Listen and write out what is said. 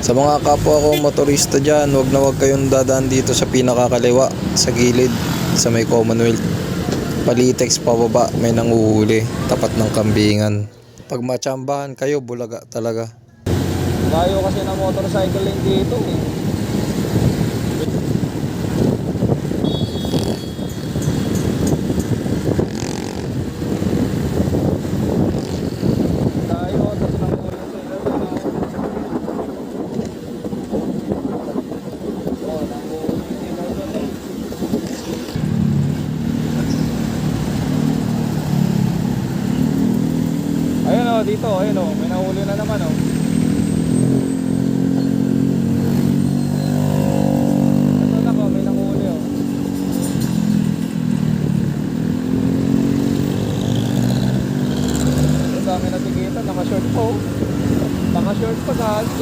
Sa mga kapwa ko motorista dyan, wag na wag kayong dadaan dito sa pinakakaliwa, sa gilid, sa may Commonwealth. Palitex pababa, may nanguhuli, tapat ng kambingan. Pag matsambahan kayo, bulaga talaga. Layo kasi ng motorcycling dito eh. dito, ayun oh, may nahuli na naman oh. oh, oh. dami na tigitan, naka-short po. Naka-short pa sa hagyan.